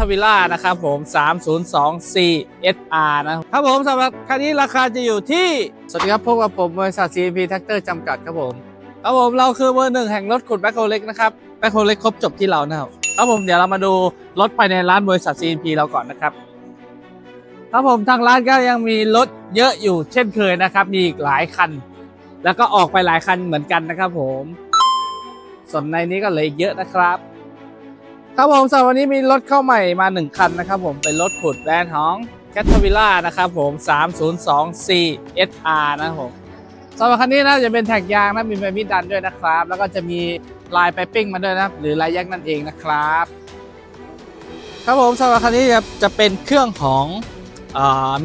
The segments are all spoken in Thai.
ทวิล่านะครับผม 3024 SR นะครับผมสำหรับคันนี้ราคาจะอยู่ที่ สวัสดีครับพบกับผมบริษัท CMP Tractor จำกัดครับผม ครับผมเราคือเบอร์หนึ่งแห่งรถขุดแบคโฮเล็กนะครับ แบคโฮเล็กครบจบที่เรานะครับ ครับผมเดี๋ยวเรามาดูรถภายในร้านบริษัท CMP เราก่อนนะครับ ครับผมทางร้านก็ยังมีรถเยอะอยู่เช่นเคยนะครับ มีอีกหลายคัน แล้วก็ออกไปหลายคันเหมือนกันนะครับผม ส่วนในนี้ก็เหลืออีกเยอะนะครับ ครับผมสำหรับวันนี้มีรถเข้าใหม่มาหนึ่งคันนะครับผมเป็นรถขุดแบรนด์ของ c a t a r p i l l a นะครับผม3024 SR นะครับผมสำหรับคันนี้นะจะเป็นแท็กยางนะมีไฟมิดดันด้วยนะครับ แล้วก็จะมีลายไปปิ้งมาด้วยนะหรือลายแยกนั่นเองนะครับ ครับผมสำหรับคันนี้จะจะเป็นเครื่องของ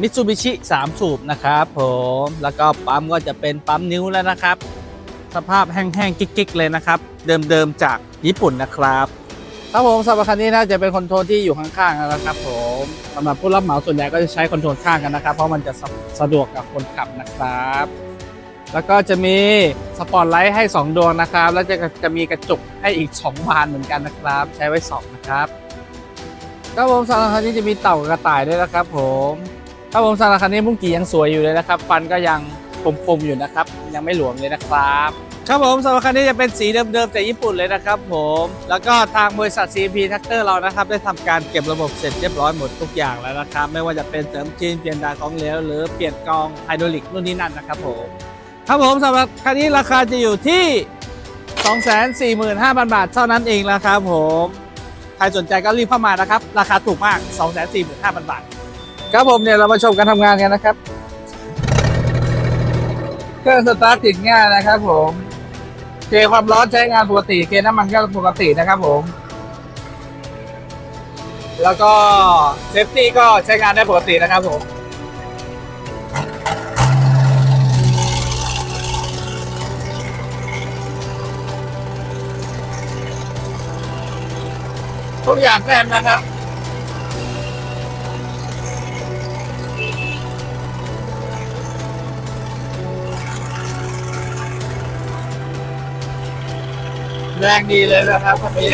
มิตซูบิชิ3สูบนะครับผมแล้วก็ปั๊มก็จะเป็นปั๊มนิ้วแล้วนะครับ สภาพแห้งๆกิ๊กๆเลยนะครับ เดิมๆจากญี่ปุ่นนะครับ ครับผมสำหรับคันนี้นะจะเป็นคอนโทรลที่อยู่ข้างๆนะครับผมสำหรับผู้รับเหมาส่วนใหญ่ก็จะใช้คอนโทรลข้างกันนะครับ เพราะมันจะสะสะดวกกับคนขับนะครับ แล้วก็จะมีสปอตไลท์ให้ 2 ดวงนะครับ แล้วจะจะมีกระจกให้อีก 2 บานเหมือนกันนะครับ ใช้ไว้ 2 นะครับครับผมสำหรับคันนี้จะมีเต่ากับกระต่ายด้วยนะครับ ผมครับผมสำหรับคันนี้มุ้งกี่ยังสวยอยู่เลยนะครับ ฟันก็ยังคมๆอยู่นะครับ ยังไม่หลวมเลยนะครับ ครับผมสำหรับคันนี้จะเป็นสีเดิมๆจากญี่ปุ่นเลยนะครับผม แล้วก็ทางบริษัท CMP Tractor เรานะครับ ได้ทำการเก็บระบบเสร็จเรียบร้อยหมดทุกอย่างแล้วนะครับ ไม่ว่าจะเป็นเสริมจีนเปลี่ยนดาของเหลวหรือเปลี่ยนกองไฮดรอลิกนู่นนี่นั่นนะครับผม ครับผมสำหรับคันนี้ราคาจะอยู่ที่ 245,000 บาทเท่านั้นเองนะครับผม ใครสนใจก็รีบเข้ามานะครับ ราคาถูกมาก 245,000 บาท ครับผมเนี่ยเรามาชมการทำงานกันนะครับ เครื่องสตาร์ทติดง่ายนะครับผม เคความร้อนใช้งานปกติเคน้ำมันก็ปกตินะครับผม แล้วก็เซฟตี้ก็ใช้งานได้ปกตินะครับผมทุกอย่างแน่นนะครับ แรงดีเลยนะครับคนนี้